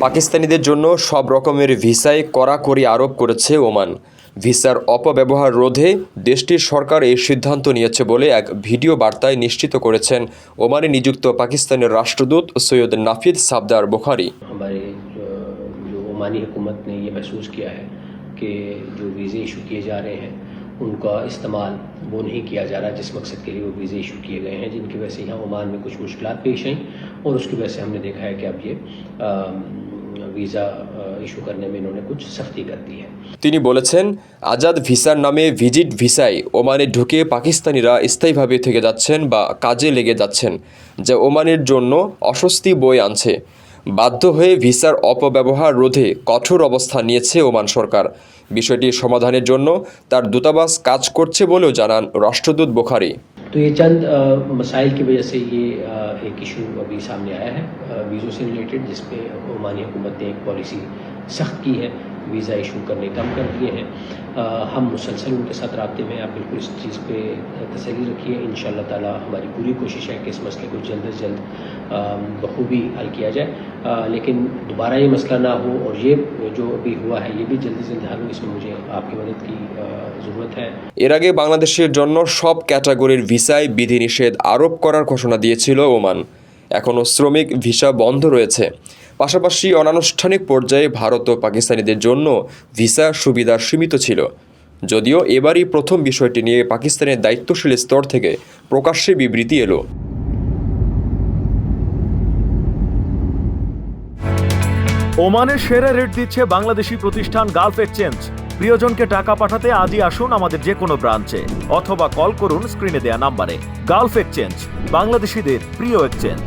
পাকিস্তানিদের জন্য সব রকমের ভিসায় কড়াকড়ি আরোপ করেছে ওমান ভিসার অপব্যবহার রোধে দেশটির সরকার এই সিদ্ধান্ত নিয়েছে বলে এক ভিডিও বার্তায় নিশ্চিত করেছেন ওমানে নিযুক্ত পাকিস্তানের রাষ্ট্রদূত সৈয়দ নাফিদ সাবদার বুখারি हमारे जो जो ओमानी हुकूमत ने ये महसूस किया है कि जो वीज़े इशू किए जा रहे हैं उनका इस्तेमाल वो नहीं किया जा रहा जिस मकसद के लिए वो वीज़े इशू किए गए हैं जिनकी वजह से यहाँ ओमान में कुछ मुश्किल पेश आई और उसकी वजह से हमने देखा है कि अब ये अम, वीज़ा इशू करने में इन्होंने कुछ सख्ती कर दी है তিনি বলেছেন আজাদ ভিসার নামে ভিজিট ভিসায় ওমানে ঢুকে পাকিস্তানিরা স্থায়ীভাবে থেকে যাচ্ছেন বা কাজে লেগে যাচ্ছেন যা ওমানের জন্য অস্বস্তি বয়ে আনছে বাধ্য হয়ে ভিসার অপব্যবহার রোধে কঠোর অবস্থান নিয়েছে ওমান সরকার বিষয়টি সমাধানের জন্য তার দূতাবাস কাজ করছে বলেও জানান রাষ্ট্রদূত বোখারি तो ये चंद अ, मसाइल की वजह से ये अ, एक इशू अभी सामने आया है अ, वीज़ों से रिलेटेड जिस पे ओमानी हुकूमत ने एक पॉलिसी सख्त की है वीज़ा इशू करने कम कर दिए हैं अ, हम मुसलसल उनके साथ रबते में हैं आप बिल्कुल इस चीज़ पे तसली रखिए इन ताला हमारी पूरी कोशिश है कि इस मसले को जल्द अज जल्द अ, बखूबी हल किया जाए अ, लेकिन दोबारा ये मसला ना हो और ये जो अभी हुआ है ये भी जल्दी से जल्द हल हो इसमें मुझे आपकी मदद की अ, ज़रूरत है এর আগে বাংলাদেশের জন্য সব ক্যাটাগরির ভিসায় বিধিনিষেধ আরোপ করার ঘোষণা দিয়েছিল ওমান এখনও শ্রমিক ভিসা বন্ধ রয়েছে পাশাপাশি অনানুষ্ঠানিক পর্যায়ে ভারত ও পাকিস্তানিদের জন্য ভিসা সুবিধা সীমিত ছিল। যদিও এবারই প্রথম বিষয়টি নিয়ে পাকিস্তানের দায়িত্বশীল স্তর থেকে প্রকাশ্যে বিবৃতি এলো। ওমানের সেরা রেট দিচ্ছে বাংলাদেশি প্রতিষ্ঠান গালফ এক্সচেঞ্জ। প্রিয়জনকে টাকা পাঠাতে আজই আসুন আমাদের যে কোনো ব্রাঞ্চে, অথবা কল করুন স্ক্রিনে দেয়া নাম্বারে। গালফ এক্সচেঞ্জ, বাংলাদেশিদের প্রিয় এক্সচেঞ্জ।